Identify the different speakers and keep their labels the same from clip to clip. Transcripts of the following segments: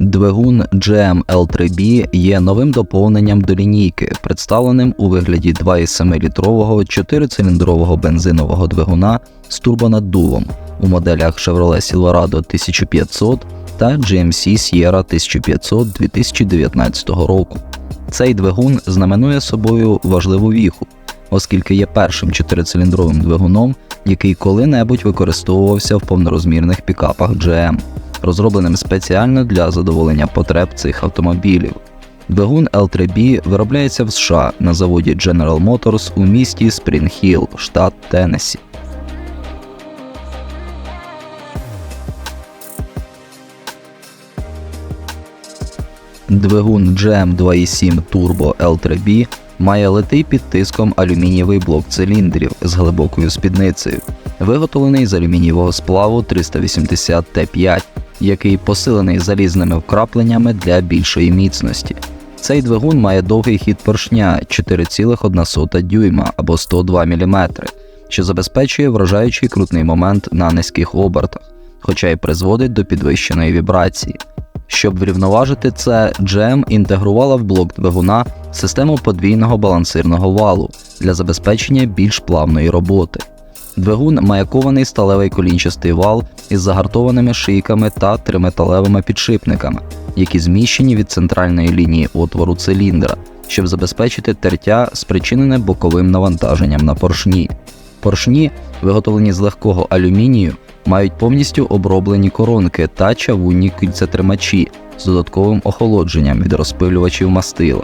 Speaker 1: Двигун GM L3B є новим доповненням до лінійки, представленим у вигляді 2,7-літрового 4-циліндрового бензинового двигуна з турбонаддувом у моделях Chevrolet Silverado 1500 та GMC Sierra 1500 2019 року. Цей двигун знаменує собою важливу віху, оскільки є першим чотирициліндровим двигуном, який коли-небудь використовувався в повнорозмірних пікапах GM, розробленим спеціально для задоволення потреб цих автомобілів. Двигун L3B виробляється в США на заводі General Motors у місті Спрінгхілл, штат Теннессі. Двигун GM 2.7 Turbo L3B має литий під тиском алюмінієвий блок циліндрів з глибокою спідницею, виготовлений з алюмінієвого сплаву 380 Т5, який посилений залізними вкрапленнями для більшої міцності. Цей двигун має довгий хід поршня 4,1 дюйма або 102 мм, що забезпечує вражаючий крутний момент на низьких обертах, хоча й призводить до підвищеної вібрації. Щоб врівноважити це, GM інтегрувала в блок двигуна систему подвійного балансирного валу для забезпечення більш плавної роботи. Двигун має кований сталевий колінчастий вал із загартованими шийками та триметалевими підшипниками, які зміщені від центральної лінії отвору циліндра, щоб забезпечити тертя, спричинене боковим навантаженням на поршні. Поршні, виготовлені з легкого алюмінію, мають повністю оброблені коронки та чавунні кільцетримачі з додатковим охолодженням від розпилювачів мастила.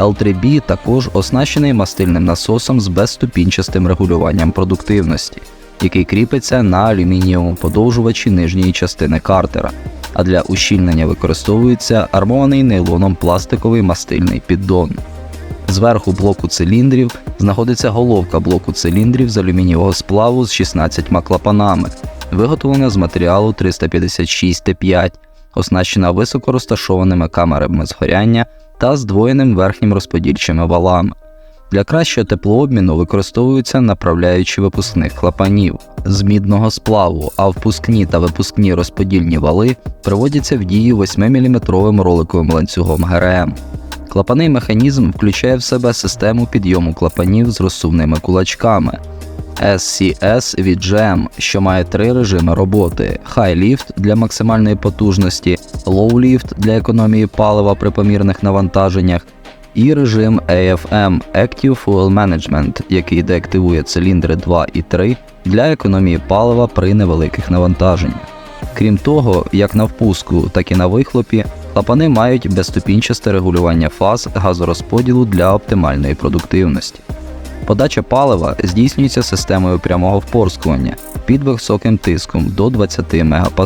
Speaker 1: L3B також оснащений мастильним насосом з безступінчастим регулюванням продуктивності, який кріпиться на алюмінієвому подовжувачі нижньої частини картера, а для ущільнення використовується армований нейлоном пластиковий мастильний піддон. Зверху блоку циліндрів знаходиться головка блоку циліндрів з алюмінієвого сплаву з 16 клапанами, виготовлена з матеріалу 356 Т5, оснащена високо розташованими камерами згоряння та здвоєним верхнім розподільчими валами. Для кращого теплообміну використовуються направляючі випускних клапанів з мідного сплаву, а впускні та випускні розподільні вали приводяться в дію 8-мм роликовим ланцюгом ГРМ. Клапаний механізм включає в себе систему підйому клапанів з розсувними кулачками SCS від GM, що має три режими роботи: High Lift для максимальної потужності, Low Lift для економії палива при помірних навантаженнях, і режим AFM Active Fuel Management, який деактивує циліндри 2 і 3 для економії палива при невеликих навантаженнях. Крім того, як на впуску, так і на вихлопі, клапани мають безступінчасте регулювання фаз газорозподілу для оптимальної продуктивності. Подача палива здійснюється системою прямого впорскування під високим тиском до 20 МПа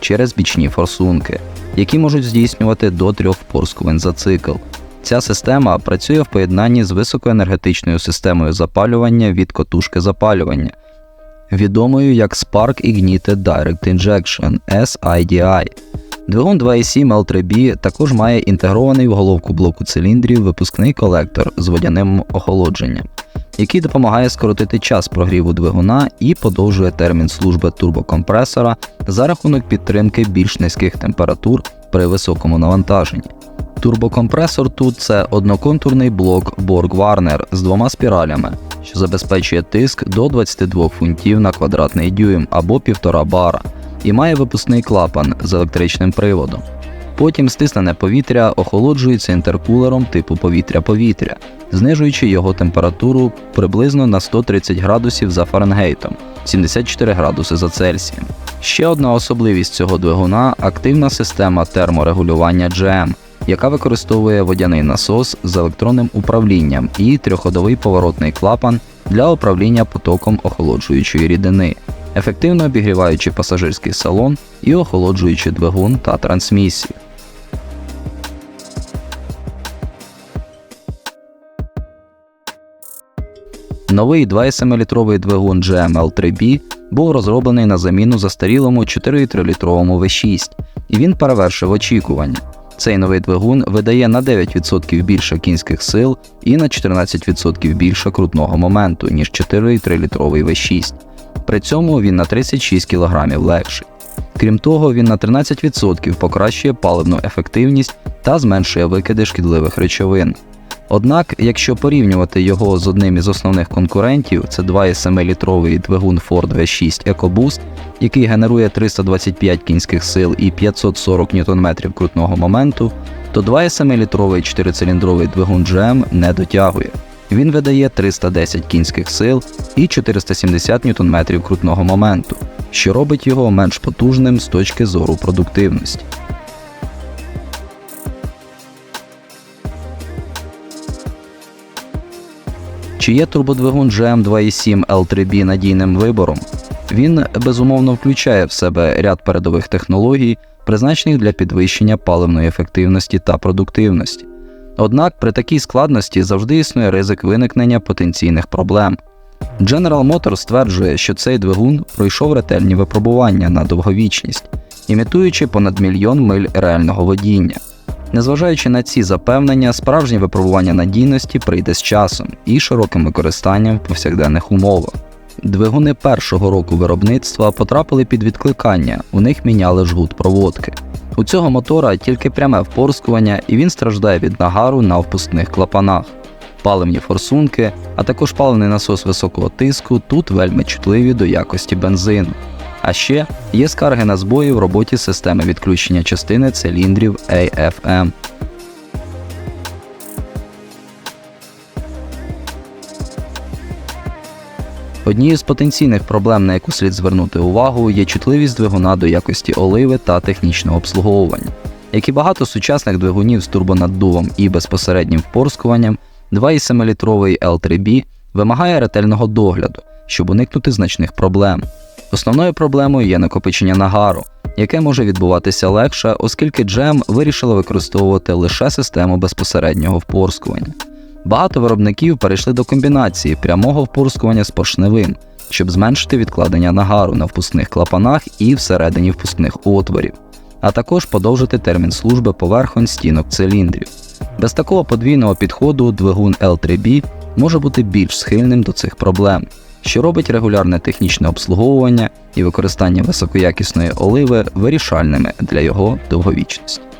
Speaker 1: через бічні форсунки, які можуть здійснювати до трьох впорскувань за цикл. Ця система працює в поєднанні з високоенергетичною системою запалювання від котушки запалювання, відомою як Spark Ignited Direct Injection SIDI. Двигун 2.7 L3B також має інтегрований в головку блоку циліндрів випускний колектор з водяним охолодженням, який допомагає скоротити час прогріву двигуна і подовжує термін служби турбокомпресора за рахунок підтримки більш низьких температур при високому навантаженні. Турбокомпресор тут це одноконтурний блок Borg Warner з двома спіралями, що забезпечує тиск до 22 фунтів на квадратний дюйм або 1,5 бара і має випускний клапан з електричним приводом. Потім стиснене повітря охолоджується інтеркулером типу повітря-повітря, знижуючи його температуру приблизно на 130 градусів за Фаренгейтом, 74 градуси за Цельсієм. Ще одна особливість цього двигуна активна система терморегулювання GM, яка використовує водяний насос з електронним управлінням і трьохходовий поворотний клапан для управління потоком охолоджуючої рідини ефективно обігріваючи пасажирський салон і охолоджуючи двигун та трансмісію. Новий 2,7-літровий двигун GML3B був розроблений на заміну застарілому 4,3-літровому V6, і він перевершив очікування. Цей новий двигун видає на 9% більше кінських сил і на 14% більше крутного моменту, ніж 4,3-літровий V6. При цьому він на 36 кг легший. Крім того, він на 13% покращує паливну ефективність та зменшує викиди шкідливих речовин. Однак, якщо порівнювати його з одним із основних конкурентів, це 2,7-літровий двигун Ford V6 EcoBoost, який генерує 325 кінських сил і 540 Нм крутного моменту, то 2,7-літровий 4-циліндровий двигун GM не дотягує. Він видає 310 кінських сил і 470 Нм крутного моменту, що робить його менш потужним з точки зору продуктивності. Чи є турбодвигун GM 2.7 L3B надійним вибором? Він безумовно включає в себе ряд передових технологій, призначених для підвищення паливної ефективності та продуктивності. Однак при такій складності завжди існує ризик виникнення потенційних проблем. General Motors стверджує, що цей двигун пройшов ретельні випробування на довговічність, імітуючи понад мільйон миль реального водіння. Незважаючи на ці запевнення, справжнє випробування надійності прийде з часом і широким використанням в повсякденних умовах. Двигуни першого року виробництва потрапили під відкликання, у них міняли жгут проводки. У цього мотора тільки пряме впорскування, і він страждає від нагару на впускних клапанах. Паливні форсунки, а також паливний насос високого тиску тут вельми чутливі до якості бензину. А ще є скарги на збої в роботі системи відключення частини циліндрів AFM. Однією з потенційних проблем, на яку слід звернути увагу, є чутливість двигуна до якості оливи та технічного обслуговування. Як і багато сучасних двигунів з турбонаддувом і безпосереднім впорскуванням, 2,7-літровий L3B вимагає ретельного догляду, щоб уникнути значних проблем. Основною проблемою є накопичення нагару, яке може відбуватися легше, оскільки GM вирішила використовувати лише систему безпосереднього впорскування. Багато виробників перейшли до комбінації прямого впорскування з поршневим, щоб зменшити відкладення нагару на впускних клапанах і всередині впускних отворів, а також подовжити термін служби поверхонь стінок циліндрів. Без такого подвійного підходу двигун L3B може бути більш схильним до цих проблем, що робить регулярне технічне обслуговування і використання високоякісної оливи вирішальними для його довговічності.